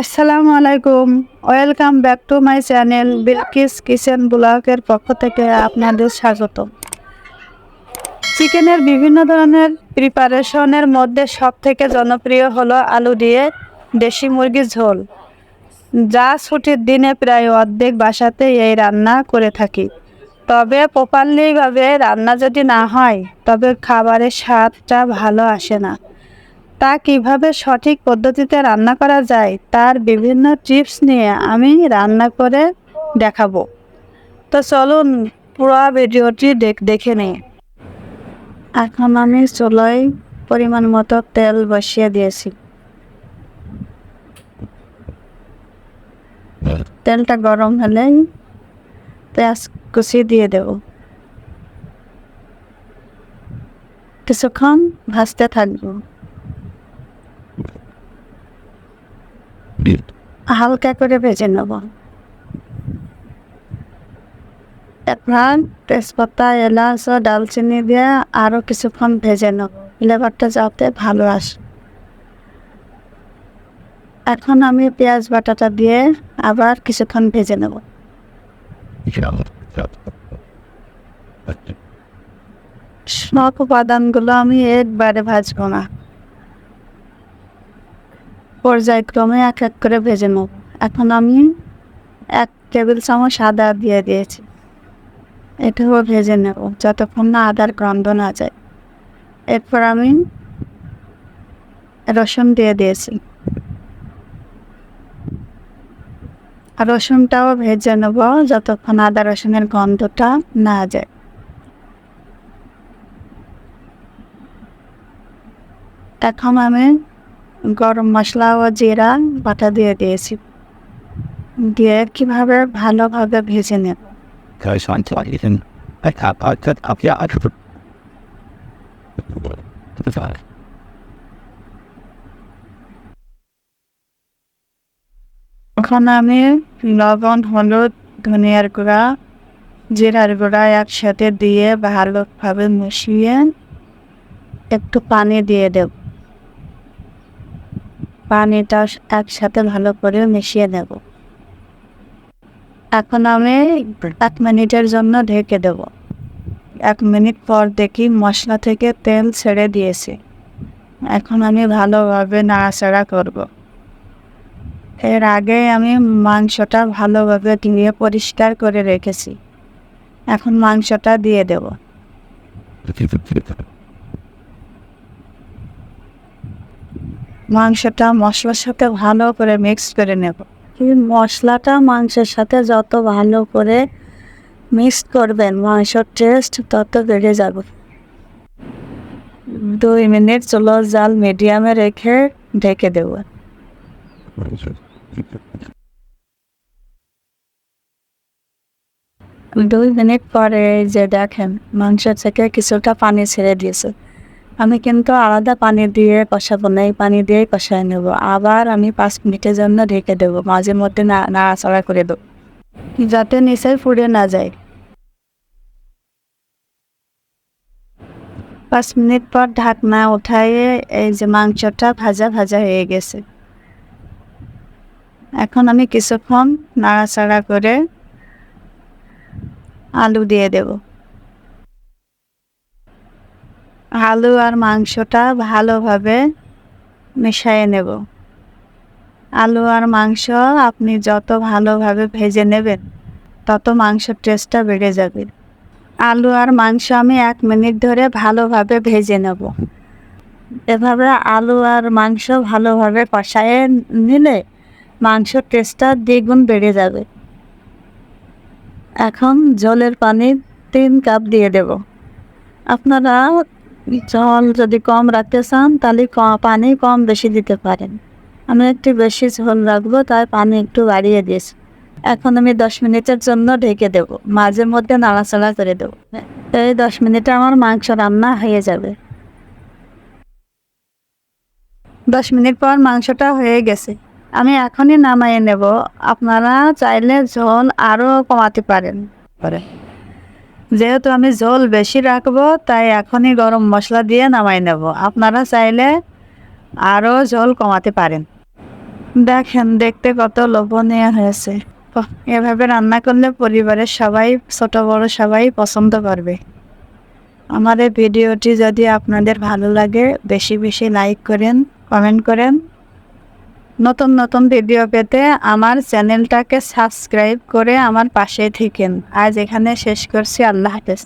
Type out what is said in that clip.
আসসালামু আলাইকুম। Welcome back to my channel Bilkis kitchen ব্লগের পক্ষ থেকে আপনাদের স্বাগত চিকেনের বিভিন্ন ধরনের প্রিপারেশনের মধ্যে সব থেকে জনপ্রিয় হলো আলু দিয়ে দেশি মুরগির ঝোল। যা ছুটির দিনে প্রায় অর্ধেক বাসাতে এই রান্না করে থাকি। তবে প্রপারলিভাবে রান্না যদি না হয়, তবে খাবারের স্বাদটা ভালো আসে না। তা কীভাবে সঠিক পদ্ধতিতে রান্না করা যায় তার বিভিন্ন টিপস নিয়ে আমি রান্না করে দেখাবো। তো চলুন পুরো ভিডিওটি দেখ- নিই। এখন আমি চুলোয় পরিমাণ মতো তেল বসিয়ে দিয়েছি। তেলটা গরম হলেই পেঁয়াজ কুচি দিয়ে দেব। কিছুক্ষণ ভাজতে থাকব। হালকা করে ভেজে নেব। এবার তেজপাতা এলাচ ও ডালচিনি দিয়ে আরও কিছুক্ষণ ভেজে নেব। ফ্লেভারটা যাতে ভালো আসে। এখন আমি পেঁয়াজ বাটাটা দিয়ে আবার কিছুক্ষণ ভেজে নেব। সব উপাদানগুলো আমি একবারে ভাজবো না। পর্যায়ক্রমে এক এক করে ভেজে নেব। এখন আমি এক টেবিল চামচ আদা দিয়ে দিয়েছি। এটাও ভেজে নেব যতক্ষণ না আদার গন্ধ না যায়। এরপর আমি রসুন দিয়ে দিয়েছি। রসুনটাও ভেজে নেব যতক্ষণ আদা রসুনের গন্ধটা না যায়। এখন আমি গরম মশলা ও জিরা বাটা দিয়ে দিয়েছি। দিয়ে কীভাবে ভালোভাবে ভেজে নেব? এখন আমি লবণ, হলুদ, ধনিয়ার গুঁড়া, জিরার গুঁড়া একসাথে দিয়ে ভালোভাবে মিশিয়ে একটু পানি দিয়ে দেব। পানিটা একসাথে ভালো করে মিশিয়ে দেব এখন আমি এক মিনিটের জন্য ঢেকে দেব। এক মিনিট পর দেখি মশলা থেকে তেল ছেড়ে দিয়েছে। এখন আমি ভালোভাবে নাড়াচাড়া করব। এর আগে আমি মাংসটা ভালোভাবে ধুয়ে পরিষ্কার করে রেখেছি। এখন মাংসটা দিয়ে দেব। মাংসটা, মশলার সাথে ভালো করে মিক্স করে নেব। মশলাটা মাংসের সাথে যত ভালো করে মিক্স করবেন, মাংসর টেস্ট তত বেড়ে যাবে। দুই মিনিট চলো জাল মিডিয়ামে রেখে ঢেকে দেবো। দুই মিনিট পরে যে দেখেন মাংস থেকে কিছুটা পানি ছেড়ে দিয়েছে। আমি কিন্তু আলাদা পানি দিয়ে কষাবো না, এই পানি দিয়েই কষায় নেব। আবার আমি পাঁচ মিনিটের জন্য ঢেকে দেবো, মাঝে মধ্যে নাড়াচাড়া করে দেবো। যাতে নিচে পুড়ে না যায়। পাঁচ মিনিট পর ঢাকনা উঠাইয়ে এই যে মাংসটা ভাজা ভাজা হয়ে গেছে। এখন আমি কিছুক্ষণ নাড়াচাড়া করে আলু দিয়ে দেব। আলু আর মাংসটা ভালোভাবে মিশিয়ে নেব। আলু আর মাংস আপনি যত ভালোভাবে ভেজে নেবেন, তত মাংসের টেস্টটা বেড়ে যাবে। আলু আর মাংস আমি এক মিনিট ধরে ভালোভাবে ভেজে নেব। এভাবে আলু আর মাংস ভালোভাবে কষায়ে নিলে মাংসর টেস্টটা দ্বিগুণ বেড়ে যাবে। এখন জলের পানি তিন কাপ দিয়ে দেব। আপনারা জল যদি কম রাখতে চান, তাহলে পানি কম বেশি দিতে পারেন। আমি একটু বেশি ঝোল রাখব তাই পানি একটু বাড়িয়ে দিয়েছি। এখন আমি দশ মিনিটের জন্য ঢেকে দেব। মাঝে মধ্যে নাড়াচাড়া করে দেবো। এই দশ মিনিটে আমার মাংস রান্না হয়ে যাবে। দশ মিনিট পর মাংসটা হয়ে গেছে। আমি এখনই নামাইয়ে নেব। আপনারা চাইলে ঝোল আরও কমাতে পারেন। যেহেতু আমি ঝোল বেশি রাখব, তাই এখনই গরম মশলা দিয়ে নামাই নেব। আপনারা চাইলে আরও ঝোল কমাতে পারেন। দেখেন, দেখতে কত লোভনীয় হয়েছে। এভাবে রান্না করলে পরিবারের সবাই, ছোট বড় সবাই পছন্দ করবে। এই ভিডিওটি যদি আপনাদের ভালো লাগে, বেশি বেশি লাইক করেন, কমেন্ট করেন। নতুন নতুন ভিডিও পেতে আমার চ্যানেলটাকে সাবস্ক্রাইব করে আমার পাশে থাকেন। আজ এখানে শেষ করছি। আল্লাহ হাফেজ।